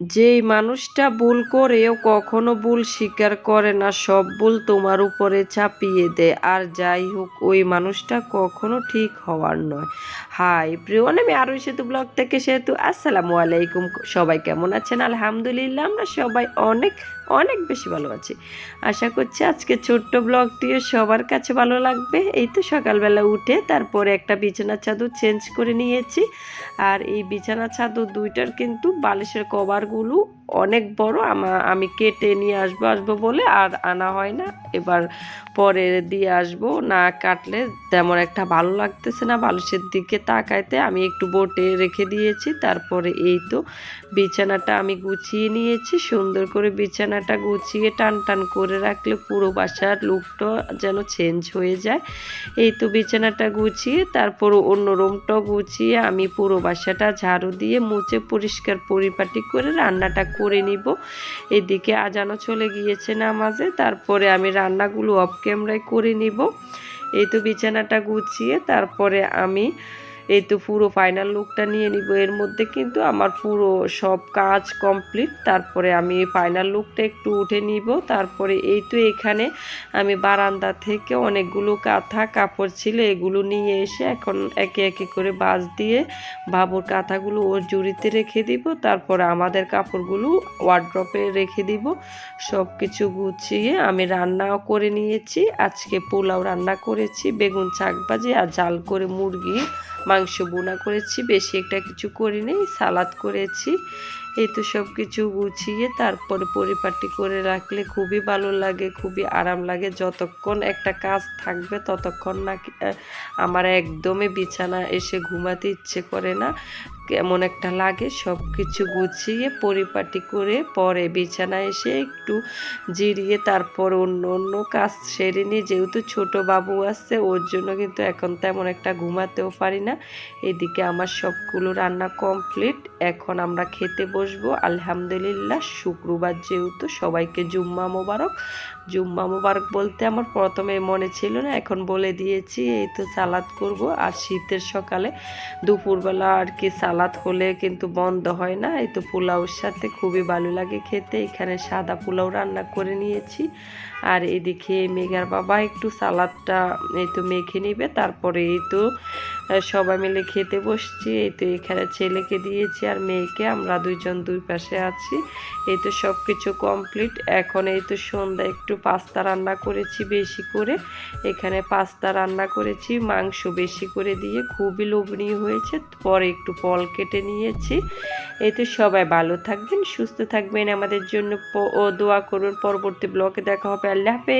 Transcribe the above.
যেই মানুষটা ভুল করেও কখনো ভুল স্বীকার করে না, সব ভুল তোমার উপরে চাপিয়ে দেয়। আর যাই হোক, ওই মানুষটা কখনো ঠিক হওয়ার নয়। হাই প্রিয়ন আমি আরও সেতু ব্লগ থেকে সেতু। আসসালামু আলাইকুম। সবাই কেমন আছেন? আলহামদুলিল্লাহ, আমরা সবাই অনেক অনেক বেশি ভালো আছি আশা করছি আজকে ছোট্ট ব্লগটিও সবার কাছে ভালো লাগবে। এই তো সকালবেলা উঠে তারপরে একটা বিছানা চাদর চেঞ্জ করে নিয়েছি। আর এই বিছানা চাদর দুইটার কিন্তু বালিশের কভারগুলো অনেক বড়, আমা, আমি কেটে নিয়ে আসব আসব বলে আর আনা হয় না। এবার পরে দিয়ে আসব, না কাটলে তেমন একটা ভালো লাগতেছে না। বালিশের দিকে তাকাইতে আমি একটু বোটে রেখে দিয়েছি, তারপরে এই তো বিছানাটা আমি গুছিয়ে নিয়েছি। সুন্দর করে বিছানাটা গুছিয়ে টান টান করে রাখলে পুরো বাসার লুকটা যেন চেঞ্জ হয়ে যায়। এই তো বিছানাটা গুছিয়ে, তারপর অন্য রুমটাও গুছিয়ে আমি পুরো বাসাটা ঝাড়ু দিয়ে মুছে পরিষ্কার পরিপাটি করে রান্নাটা করে নিব। এদিকে আজানো চলে গিয়েছে নামাজে, তারপরে আমি রান্নাগুলো অফ ক্যামেরায় করে নিব। এই তো বিছানাটা গুছিয়ে, তারপরে আমি এই তো পুরো ফাইনাল লুকটা নিয়ে নিব। এর মধ্যে কিন্তু আমার পুরো সব কাজ কমপ্লিট তারপরে আমি ফাইনাল লুকটা একটু উঠে নিব। তারপরে এই তো এখানে আমি বারান্দা থেকে অনেকগুলো কাঁথা, কাপড় ছিল, এগুলো নিয়ে এসে এখন একে একে করে বাস দিয়ে বাবুর কাঁথাগুলো ওর জুড়িতে রেখে দিব। তারপরে আমাদের কাপড়গুলো ওয়ার্ড্রপে রেখে দিব। সব কিছু গুছিয়ে আমি রান্নাও করে নিয়েছি। আজকে পোলাও রান্না করেছি, বেগুন শাক ভাজি আর জাল করে মুরগি মাংস বোনা করেছি, বেশি একটা কিছু করিনি সালাদ করেছি। এই তো সব কিছু গুছিয়ে তারপরে পরিপাটি করে রাখলে খুবই ভালো লাগে, খুবই আরাম লাগে। যতক্ষণ একটা কাজ থাকবে ততক্ষণ নাকি আমার একদমই বিছানা এসে ঘুমাতে ইচ্ছে করে না। কেমন একটা লাগে সব কিছু গুছিয়ে পরিপাটি করে পরে বিছানায় এসে একটু জিরিয়ে তারপর অন্য অন্য কাজ সেরে নিই। যেহেতু ছোট বাবু আসছে ওর জন্য কিন্তু এখন তেমন একটা ঘুমাতেও পারি না। এদিকে আমার সবগুলো রান্না কমপ্লিট, এখন আমরা খেতে বসবো। আলহামদুলিল্লাহ, শুক্রবার যেহেতু সবাইকে জুম্মা মোবারক। জুম্মা মোবারক বলতে আমার প্রথমে মনে ছিল না, এখন বলে দিয়েছি, এই তো সালাদ করব। আর শীতের সকালে দুপুরবেলা আর কি সালাদ হলে কিন্তু বন্ধ হয় না। এই তো পোলাওর সাথে খুবই ভালো লাগে খেতে। এখানে সাদা পোলাও রান্না করে নিয়েছি। আর এদিকে মেঘার বাবা একটু সালাদটা এই তো মেখে নিবে। তারপরে এই তো সবাই মিলে খেতে বসছি। এই তো এখানে ছেলেকে দিয়েছি আর মেয়েকে। আমরা দুইজন দুই পাশে আছি। এই তো সব কিছু কমপ্লিট। এখন এই তো সন্ধ্যা, একটু পাস্তা রান্না করেছি বেশি করে। এখানে পাস্তা রান্না করেছি, মাংস বেশি করে দিয়ে। খুবই লোভনীয় হয়েছে। পরে একটু ফল কেটে নিয়েছি। এই তো সবাই ভালো থাকবেন, সুস্থ থাকবেন। আমাদের জন্য ও দোয়া করুন। পরবর্তী ব্লকে দেখা হবে। আল্লাহ হাফেজ।